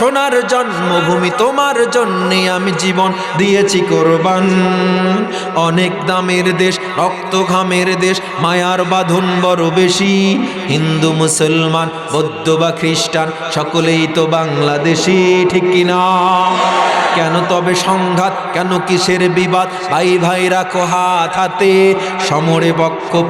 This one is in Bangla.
সোনার জন্মভূমি তোমার জন্যে আমি জীবন দিয়েছি কোরবান। অনেক দামের দেশ, রক্ত ঘামের দেশ, মায়ার বাঁধন বড় বেশি। হিন্দু, মুসলমান, বৌদ্ধ বা খ্রিস্টান, সকলেই তো বাংলাদেশি, ঠিক কিনা কেন তবে সংঘাত, কেন কিসের বিবাদ? ভাই ভাই রাখো হাত হাতে, সমরে বক্ষ